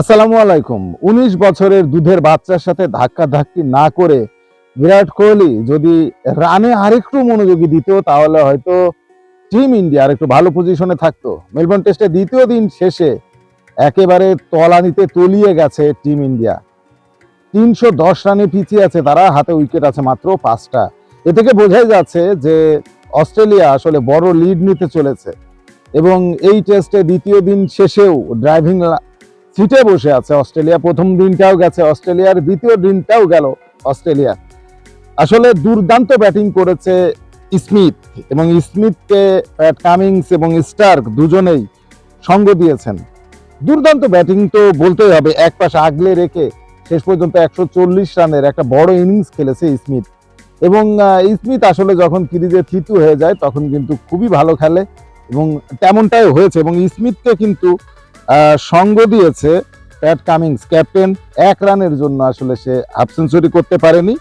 আসসালামু আলাইকুম। উনিশ বছরের দুধের বাচ্চার সাথে ধাক্কা ধাক্কি না করে বিরাট কোহলি যদি রানে আরেকটু মনোযোগী দিত, তাহলে হয়তো টিম ইন্ডিয়া আরেকটু ভালো পজিশনে থাকতো। মেলবোর্ন টেস্টে দ্বিতীয় দিন শেষে একেবারে তলানিতে তলিয়ে গেছে টিম ইন্ডিয়া। তিনশো দশ রানে পিছিয়ে আছে তারা, হাতে উইকেট আছে মাত্র পাঁচটা। এ থেকে বোঝাই যাচ্ছে যে অস্ট্রেলিয়া আসলে বড় লিড নিতে চলেছে। এবং এই টেস্টে দ্বিতীয় দিন শেষেও ড্রাইভিং সিটে বসে আছে অস্ট্রেলিয়া। প্রথম দিনটাও গেছে অস্ট্রেলিয়ার, দ্বিতীয় দিনটাও গেল অস্ট্রেলিয়া। আসলে দুর্দান্ত ব্যাটিং করেছে স্মিথ এবং স্মিথকে প্যাট কামিংস এবং স্টার্ক দুজনেই সঙ্গ দিয়েছেন। দুর্দান্ত ব্যাটিং তো বলতেই হবে, এক পাশে আগলে রেখে শেষ পর্যন্ত একশো চল্লিশ রানের একটা বড় ইনিংস খেলেছে স্মিথ। এবং স্মিথ আসলে যখন ক্রিজে থিতু হয়ে যায় তখন কিন্তু খুবই ভালো খেলে এবং তেমনটাই হয়েছে এবং স্মিথকে কিন্তু সঙ্গ দিয়েছে প্যাট কামিংস ক্যাপ্টেন এক রানের জন্য আসলে সে হাফ সেঞ্চুরি করতে পারেনি।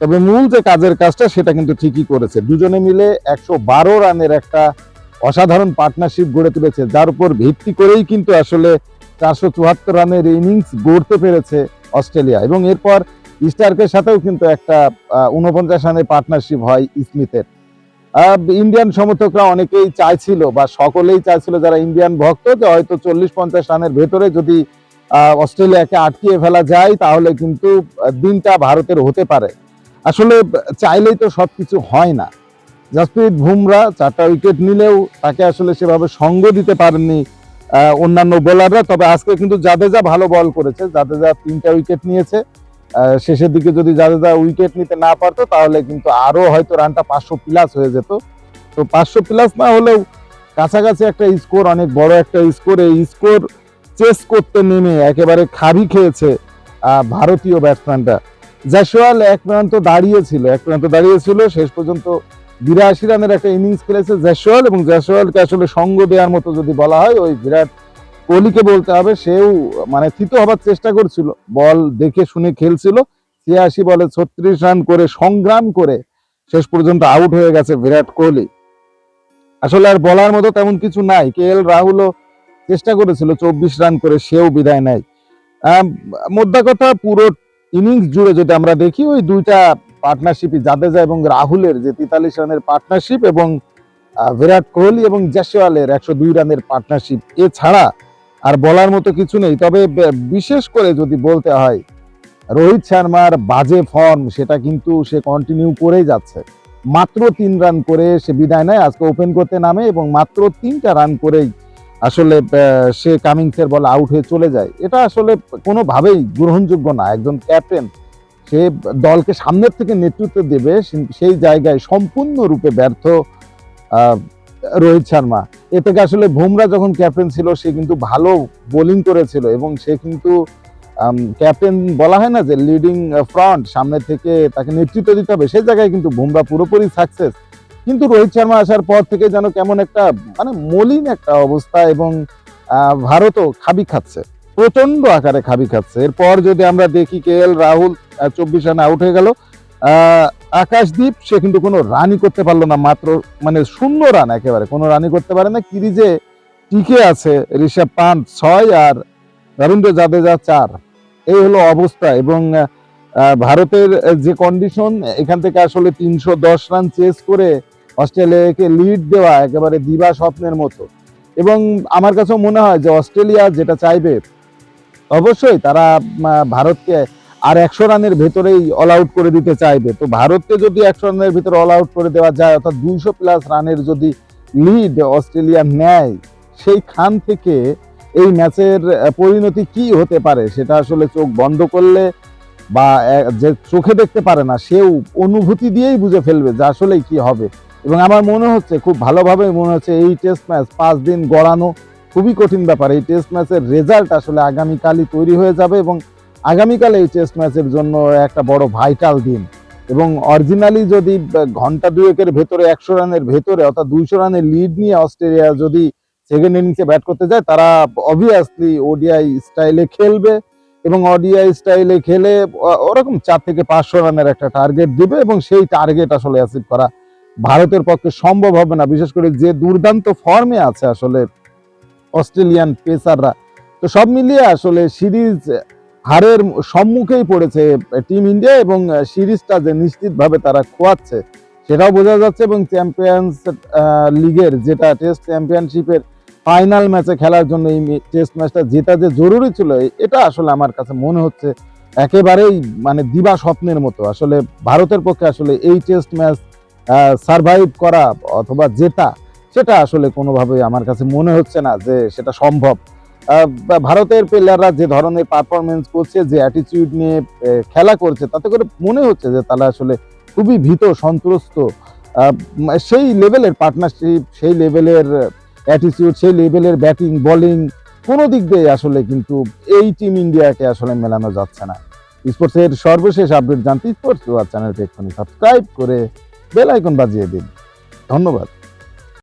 তবে মূল যে কাজের কাজটা, সেটা কিন্তু ঠিকই করেছে। দুজনে মিলে একশো বারো রানের একটা অসাধারণ পার্টনারশিপ গড়ে তুলেছে, যার উপর ভিত্তি করেই কিন্তু আসলে চারশো চুয়াত্তর রানের ইনিংস গড়তে পেরেছে অস্ট্রেলিয়া। এবং এরপর স্টার্কের সাথেও কিন্তু একটা উনপঞ্চাশ রানের পার্টনারশিপ হয় স্মিথের। ইন্ডিয়ান সমর্থকরা অনেকেই চাইছিল বা সকলেই চাইছিল যারা ইন্ডিয়ান ভক্ত যে হয়তো চল্লিশ পঞ্চাশ রানের ভেতরে যদি অস্ট্রেলিয়াকে আটকিয়ে ফেলা যায়, তাহলে কিন্তু দিনটা ভারতের হতে পারে। আসলে চাইলেই তো সব কিছু হয় না। জাসপ্রীত বুমরা চারটা উইকেট নিলেও তাকে আসলে সেভাবে সঙ্গ দিতে পারেননি অন্যান্য বোলাররা তবে আজকে কিন্তু জাদেজা ভালো বল করেছে। জাদেজা তিনটা উইকেট নিয়েছে। শেষের দিকে যদি জাদেজা উইকেট নিতে না পারতো, তাহলে কিন্তু আরও হয়তো রানটা পাঁচশো প্লাস হয়ে যেত। তো পাঁচশো প্লাস না হলেও কাছাকাছি একটা স্কোর অনেক বড় একটা স্কোর এই স্কোর চেস করতে নেমে একেবারে খাবি খেয়েছে ভারতীয় ব্যাটসম্যানরা জাসওয়াল এক প্রান্ত দাঁড়িয়েছিল, এক প্রান্ত দাঁড়িয়েছিল, শেষ পর্যন্ত বিরাশি রানের একটা ইনিংস খেলেছে জাসওয়াল এবং জাসওয়ালকে আসলে সঙ্গ দেওয়ার মতো যদি বলা হয়, ওই বিরাট কোহলিকে বলতে হবে সেও মানে থিত হবার চেষ্টা করছিল। বল দেখে শুনে খেলছিল। ছিয়াশি বলে ছত্রিশ রান করে সংগ্রাম করে শেষ পর্যন্ত আউট হয়ে গেছে বিরাট কোহলি। আসলে আর বলার মতো তেমন কিছু নাই। কে এল রাহুলও চেষ্টা করেছিল চব্বিশ রান করে সেও বিদায় আম, মোদ্দা কথা পুরো ইনিংস জুড়ে যদি আমরা দেখি ওই দুইটা পার্টনারশিপই জাদেজা এবং রাহুলের যে তেতাল্লিশ রানের পার্টনারশিপ এবং বিরাট কোহলি এবং জাসওয়ালের একশো দুই রানের পার্টনারশিপ এছাড়া আর বলার মতো কিছু নেই। তবে বিশেষ করে যদি বলতে হয়, রোহিত শর্মার বাজে ফর্ম সেটা কিন্তু সে কন্টিনিউ করেই যাচ্ছে। মাত্র তিন রান করে সে বিদায় নেয়, আজকে ওপেন করতে নামে এবং মাত্র তিনটা রান করেই আসলে সে কামিংসের বল আউট হয়ে চলে যায়। এটা আসলে কোনোভাবেই গ্রহণযোগ্য না। একজন ক্যাপ্টেন সে দলকে সামনের থেকে নেতৃত্ব দেবে সেই জায়গায় সম্পূর্ণরূপে ব্যর্থ রোহিত শর্মা। এ থেকে আসলে বুমরা যখন ক্যাপ্টেন ছিল, সে কিন্তু ভালো বোলিং করেছিল এবং সে কিন্তু ক্যাপ্টেন বলা হয় না যে লিডিং ফ্রন্ট সামনে থেকে তাকে নেতৃত্ব দিতে হবে সেই জায়গায় কিন্তু বুমরা পুরোপুরি সাকসেস কিন্তু রোহিত শর্মা আসার পর থেকে যেন কেমন একটা মানে মলিন একটা অবস্থা এবং ভারতও খাবি খাচ্ছে প্রচণ্ড আকারে খাবি খাচ্ছে। এরপর যদি আমরা দেখি কে এল রাহুল চব্বিশ রানে আউট হয়ে গেল। আহ, আকাশদীপ সে কিন্তু কোনো রানই করতে পারল না মাত্র মানে শূন্য রান একেবারে। কোনো রানই করতে পারে না। কিরিজে টিকে আছে ঋষভ পান্ট ছয় আর রবীন্দ্র জাদেজা চার। এই হলো অবস্থা এবং ভারতের যে কন্ডিশন এখান থেকে আসলে তিনশো দশ রান চেস করে অস্ট্রেলিয়াকে লিড দেওয়া একেবারে দিবা স্বপ্নের মতো। এবং আমার কাছেও মনে হয় যে অস্ট্রেলিয়া যেটা চাইবে অবশ্যই তারা ভারতকে আর একশো রানের ভেতরেই অল আউট করে দিতে চাইবে। তো ভারতকে যদি একশো রানের ভিতরে অল আউট করে দেওয়া যায়, অর্থাৎ দুইশো প্লাস রানের যদি লিড অস্ট্রেলিয়া নেয়, সেইখান থেকে এই ম্যাচের পরিণতি কি হতে পারে সেটা আসলে চোখ বন্ধ করলে বা যে চোখে দেখতে পারে না, সেও অনুভূতি দিয়েই বুঝে ফেলবে যে আসলেই কি হবে। এবং আমার মনে হচ্ছে, খুব ভালোভাবে মনে হচ্ছে, এই টেস্ট ম্যাচ পাঁচ দিন গড়ানো খুবই কঠিন ব্যাপার। এই টেস্ট ম্যাচের রেজাল্ট আসলে আগামীকালই তৈরি হয়ে যাবে এবং আগামীকাল এই টেস্ট ম্যাচের জন্য একটা বড় ভাইটাল দিন। এবং অরিজিনালি যদি ঘণ্টা দুয়েকের ভেতরে, একশো রানের ভেতরে, অর্থাৎ দুইশো রানের লিড নিয়ে অস্ট্রেলিয়া যদি সেকেন্ড ইনিংসে ব্যাট করতে যায়, তারা অবভিয়াসলি ওডিআই স্টাইলে খেলবে এবং অডিআই স্টাইলে খেলে ওরকম চার থেকে পাঁচশো রানের একটা টার্গেট দিবে এবং সেই টার্গেট আসলে অ্যাচিভ করা ভারতের পক্ষে সম্ভব হবে না। বিশেষ করে যে দুর্দান্ত ফর্মে আছে আসলে অস্ট্রেলিয়ান পেসাররা তো সব মিলিয়ে আসলে সিরিজ হারের সম্মুখেই পড়েছে টিম ইন্ডিয়া এবং সিরিজটা যে নিশ্চিতভাবে তারা খোয়াচ্ছে, সেটাও বোঝা যাচ্ছে এবং চ্যাম্পিয়ন্স লিগের যেটা টেস্ট চ্যাম্পিয়নশিপের ফাইনাল ম্যাচে খেলার জন্য এই টেস্ট ম্যাচটা জেতা যে জরুরি ছিল এটা আসলে আমার কাছে মনে হচ্ছে একেবারেই মানে দিবা স্বপ্নের মতো। আসলে ভারতের পক্ষে আসলে এই টেস্ট ম্যাচ সারভাইভ করা অথবা জেতা, সেটা আসলে কোনোভাবেই আমার কাছে মনে হচ্ছে না যে সেটা সম্ভব। ভারতের প্লেয়াররা যে ধরনের পারফরমেন্স করছে, যে অ্যাটিটিউড নিয়ে খেলা করছে, তাতে করে মনে হচ্ছে যে তারা আসলে খুবই ভীত, সন্ত্রস্ত। সেই লেভেলের পার্টনারশিপ সেই লেভেলের অ্যাটিটিউড সেই লেভেলের ব্যাটিং বোলিং কোনো দিক দিয়ে আসলে কিন্তু এই টিম ইন্ডিয়াকে আসলে মেলানো যাচ্ছে না। স্পোর্টসের সর্বশেষ আপডেট জানতে স্পোর্টস চ্যানেলটি এক্ষুনি সাবস্ক্রাইব করে বেল আইকন বাজিয়ে দিন। ধন্যবাদ।